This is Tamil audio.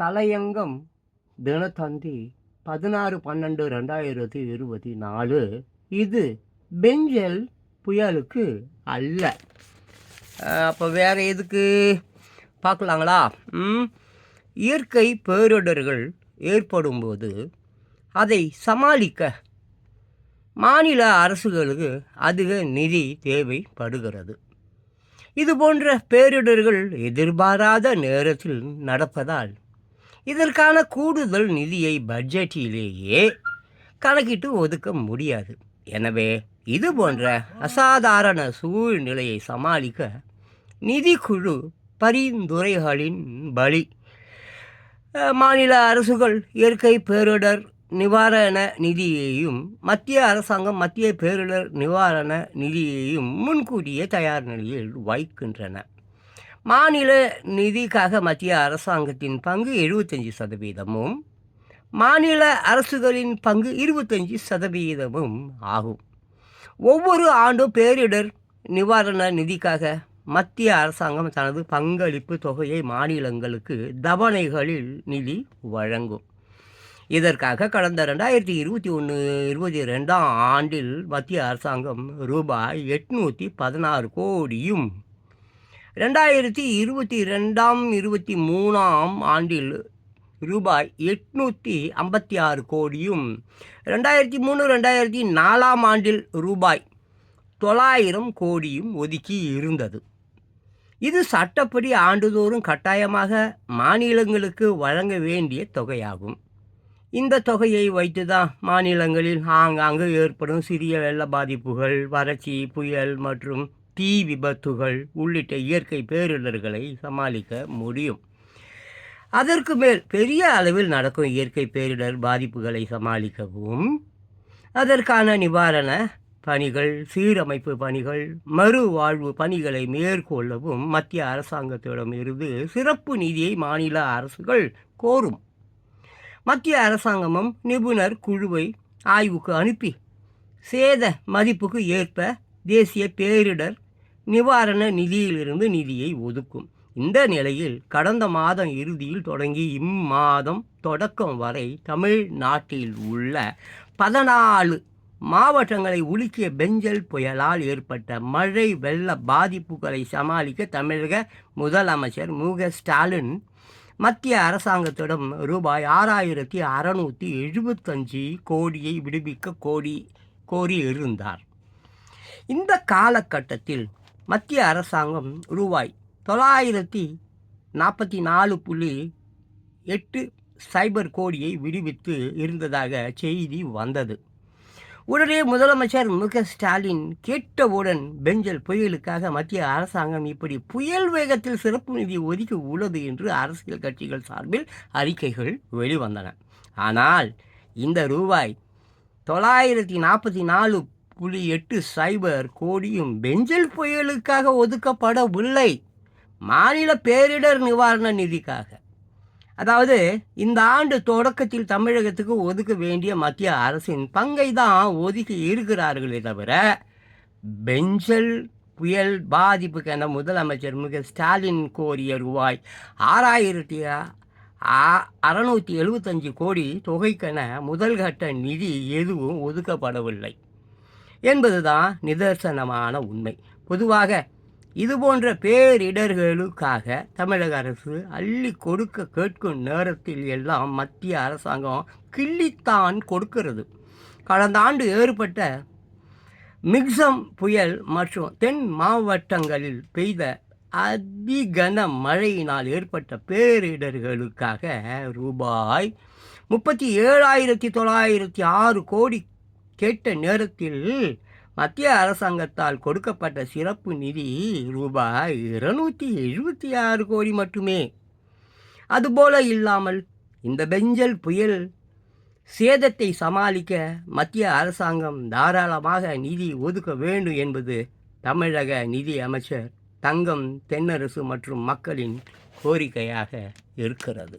தலையங்கம் தினத்தந்தி பதினாறு பன்னெண்டு ரெண்டாயிரத்தி இருபத்தி நாலு. இது பெஞ்சல் புயலுக்கு அல்ல. அப்போ வேறு எதுக்கு? பார்க்கலாங்களா? இயற்கை பேரிடர்கள் ஏற்படும்போது அதை சமாளிக்க மாநில அரசுகளுக்கு அதிக நிதி தேவைப்படுகிறது. இது போன்ற பேரிடர்கள் எதிர்பாராத நேரத்தில் நடப்பதால் இதற்கான கூடுதல் நிதியை பட்ஜெட்டிலேயே கணக்கிட்டு ஒதுக்க முடியாது. எனவே இது போன்ற அசாதாரண சூழ்நிலையை சமாளிக்க நிதிக்குழு பரிந்துரைகளின் பலி. மாநில அரசுகள் இயற்கை பேரிடர் நிவாரண நிதியையும் மத்திய அரசாங்கம் மத்திய பேரிடர் நிவாரண நிதியையும் முன்கூட்டியே தயார் நிலையில் வைக்கின்றன. மாநில நிதிக்காக மத்திய அரசாங்கத்தின் பங்கு எழுபத்தஞ்சி சதவீதமும் மாநில அரசுகளின் பங்கு இருபத்தஞ்சி சதவீதமும் ஆகும். ஒவ்வொரு ஆண்டும் பேரிடர் நிவாரண நிதிக்காக மத்திய அரசாங்கம் தனது பங்களிப்பு தொகையை மாநிலங்களுக்கு தவணைகளில் நிதி வழங்கும். இதற்காக கடந்த ரெண்டாயிரத்தி இருபத்தி ஒன்று இருபத்தி ரெண்டாம் ஆண்டில் மத்திய அரசாங்கம் ரூபாய் எட்நூற்றி பதினாறு கோடியும் ரெண்டாயிரத்தி இருபத்தி ரெண்டாம் இருபத்தி மூணாம் ஆண்டில் ரூபாய் எட்நூற்றி ஐம்பத்தி ஆறு கோடியும் ரெண்டாயிரத்தி மூணு ரெண்டாயிரத்தி நாலாம் ஆண்டில் ரூபாய் தொள்ளாயிரம் கோடியும் ஒதுக்கி இருந்தது. இது சட்டப்படி ஆண்டுதோறும் கட்டாயமாக மாநிலங்களுக்கு வழங்க வேண்டிய தொகையாகும். இந்த தொகையை வைத்து தான் மாநிலங்களில் ஆங்காங்கு ஏற்படும் சிறிய வெள்ள பாதிப்புகள் வறட்சி புயல் மற்றும் தீ விபத்துகள் உள்ளிட்ட இயற்கை பேரிடர்களை சமாளிக்க முடியும். அதற்கு மேல் பெரிய அளவில் நடக்கும் இயற்கை பேரிடர் பாதிப்புகளை சமாளிக்கவும் அதற்கான நிவாரண பணிகள் சீரமைப்பு பணிகள் மறுவாழ்வு பணிகளை மேற்கொள்ளவும் மத்திய அரசாங்கத்திடம் இருந்து சிறப்பு நிதியை மாநில அரசுகள் கோரும். மத்திய அரசாங்கமும் நிபுணர் குழுவை ஆய்வுக்கு அனுப்பி சேத மதிப்புக்கு ஏற்ப தேசிய பேரிடர் நிவாரண நிதியிலிருந்து நிதியை ஒதுக்கும். இந்த நிலையில் கடந்த மாதம் இறுதியில் தொடங்கி இம்மாதம் தொடக்கம் வரை தமிழ்நாட்டில் உள்ள பதினாலு மாவட்டங்களை உலுக்கிய பெஞ்சல் புயலால் ஏற்பட்ட மழை வெள்ள பாதிப்புகளை சமாளிக்க தமிழக முதலமைச்சர் மு. க. ஸ்டாலின் மத்திய அரசாங்கத்திடம் ரூபாய் ஆறாயிரத்தி அறநூற்றி எழுபத்தஞ்சு கோடியை விடுவிக்க கோடி கோரி இருந்தார் இந்த காலகட்டத்தில் மத்திய அரசாங்கம் ரூபாய் தொள்ளாயிரத்தி நாற்பத்தி நாலு புள்ளி எட்டு சைபர் கோடியை விடுவித்து இருந்ததாக செய்தி வந்தது. உடனே முதலமைச்சர் மு க ஸ்டாலின் கேட்டவுடன் பெஞ்சல் புயலுக்காக மத்திய அரசாங்கம் இப்படி புயல் வேகத்தில் சிறப்பு நிதி ஒதுக்கி உள்ளது என்று அரசியல் கட்சிகள் சார்பில் அறிக்கைகள் வெளிவந்தன. ஆனால் இந்த ரூபாய் தொள்ளாயிரத்தி நாற்பத்தி நாலு புள்ளி எட்டு சைபர் கோடியும் பெஞ்சல் புயலுக்காக ஒதுக்கப்படவில்லை. மாநில பேரிடர் நிவாரண நிதிக்காக. அதாவது இந்த ஆண்டு தொடக்கத்தில் தமிழகத்துக்கு ஒதுக்க வேண்டிய மத்திய அரசின் பங்கை தான் ஒதுக்கி இருக்கிறார்களே தவிர பெஞ்சல் புயல் பாதிப்புக்கென முதலமைச்சர் மிக ஸ்டாலின் கோரிய ரூபாய் ஆறாயிரத்தி அறநூற்றி எழுபத்தஞ்சு கோடி தொகைக்கென முதல்கட்ட நிதி எதுவும் ஒதுக்கப்படவில்லை. என்பதுதான் நிதர்சனமான உண்மை. பொதுவாக இதுபோன்ற பேரிடர்களுக்காக தமிழக அரசு அள்ளி கொடுக்க கேட்கும் நேரத்தில் எல்லாம் மத்திய அரசாங்கம் கிள்ளித்தான் கொடுக்கிறது. கடந்த ஆண்டு ஏற்பட்ட மிக்சம் புயல் மற்றும் தென் மாவட்டங்களில் பெய்த அதிகன மழையினால் ஏற்பட்ட பேரிடர்களுக்காக ரூபாய் முப்பத்தி ஏழாயிரத்தி தொள்ளாயிரத்தி ஆறு கோடி கேட்ட நேரத்தில் மத்திய அரசாங்கத்தால் கொடுக்கப்பட்ட சிறப்பு நிதி ரூபாய் இருநூற்றி எழுபத்தி ஆறு கோடி மட்டுமே. அதுபோல இல்லாமல் இந்த பெஞ்சல் புயல் சேதத்தை சமாளிக்க மத்திய அரசாங்கம் தாராளமாக நிதி ஒதுக்க வேண்டும் என்பது தமிழக நிதி அமைச்சர் தங்கம் தென்னரசு மற்றும் மக்களின் கோரிக்கையாக இருக்கிறது.